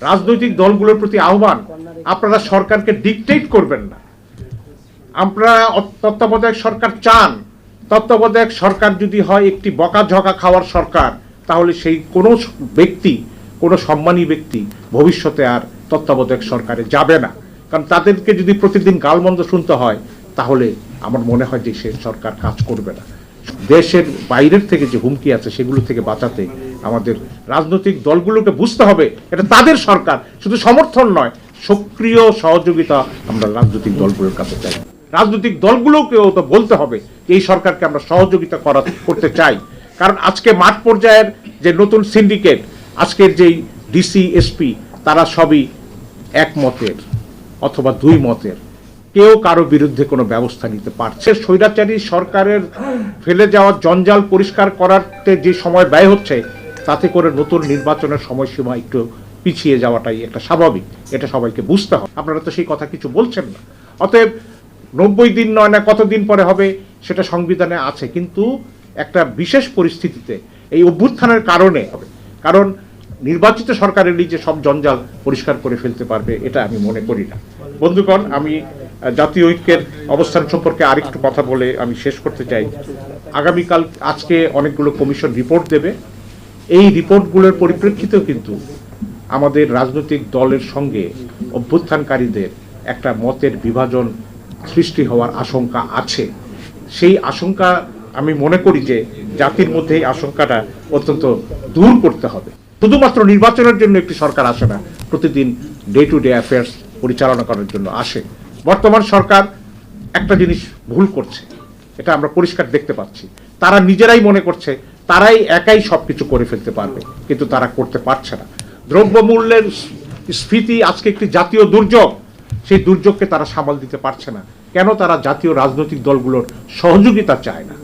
রাজনৈতিক দলগুলোর প্রতি আহ্বান, আপনারা সরকারকে ডিকটেট করবেন না। আমরা তত্ত্বাবধায়ক সরকার চান। তত্ত্বাবধায়ক সরকার যদি হয় একটি বকাঝকা খাওয়ার সরকার, তাহলে সেই কোনো ব্যক্তি, কোনো সম্মানী ব্যক্তি ভবিষ্যতে আর তত্ত্বাবধায়ক সরকারে যাবে না। কারণ তাদেরকে যদি প্রতিদিন গালমন্দ শুনতে হয়, তাহলে আমার মনে হয় যে সে সরকার কাজ করবে না। দেশের বাইরের থেকে যে হুমকি আছে, সেগুলো থেকে বাঁচাতে আমাদের রাজনৈতিক দলগুলোকে বুঝতে হবে, এটা তাদের সরকার, শুধু সমর্থন নয়, সক্রিয় সহযোগিতা আমরা রাজনৈতিক দলগুলোর কাছে চাই। রাজনৈতিক দলগুলোকেও তো বলতে হবে এই সরকারকে আমরা সহযোগিতা করা, করতে চাই। কারণ আজকে মাঠ পর্যায়ের যে নতুন সিন্ডিকেট, আজকের যেই ডিসি, এসপি, তারা সবই একমতের অথবা দুই মতের। কেউ কারও বিরুদ্ধে কোনো ব্যবস্থা নিতে পারছে স্বৈরাচারী সরকারের ফেলে যাওয়া জঞ্জাল পরিষ্কার করাতে যে সময় ব্যয় হচ্ছে তাতে করে নতুন নির্বাচনের সময়সীমা একটু পিছিয়ে যাওয়াটাই একটা স্বাভাবিক। এটা সবাইকে বুঝতে হবে। আপনারা তো সেই কথা কিছু বলছেন না। অতএব নব্বই দিন নয় না কতদিন পরে হবে সেটা সংবিধানে আছে। কিন্তু একটা বিশেষ পরিস্থিতিতে এই অভ্যুত্থানের কারণে হবে। কারণ নির্বাচিত সরকারেরই যে সব জঞ্জাল পরিষ্কার করে ফেলতে পারবে, এটা আমি মনে করি না। বন্ধুগণ, আমি জাতীয় ঐক্যের অবস্থান সম্পর্কে আরেকটু কথা বলে আমি শেষ করতে চাই। আগামীকাল আজকে অনেকগুলো কমিশন রিপোর্ট দেবে। এই রিপোর্টগুলোর পরিপ্রেক্ষিতেও কিন্তু আমাদের রাজনৈতিক দলের সঙ্গে অভ্যুত্থানকারীদের একটা মতের বিভাজন সৃষ্টি হওয়ার আশঙ্কা আছে। সেই আশঙ্কা আমি মনে করি যে জাতির মধ্যে এই আশঙ্কাটা অত্যন্ত দূর করতে হবে। শুধুমাত্র নির্বাচনের জন্য একটি সরকার আসে না, প্রতিদিন ডে টু ডে অ্যাফেয়ার্স পরিচালনা করার জন্য আসে। বর্তমান সরকার একটা জিনিস ভুল করছে, এটা আমরা পরিষ্কার দেখতে পাচ্ছি। তারা নিজেরাই মনে করছে তারাই একাই সবকিছু করে ফেলতে পারবে, কিন্তু তারা করতে পারছে না। দ্রব্যমূল্যের স্ফীতি আজকে একটি জাতীয় দুর্যোগ, সেই দুর্যোগকে তারা সামাল দিতে পারছে না। কেন তারা জাতীয় রাজনৈতিক দলগুলোর সহযোগিতা চায় না?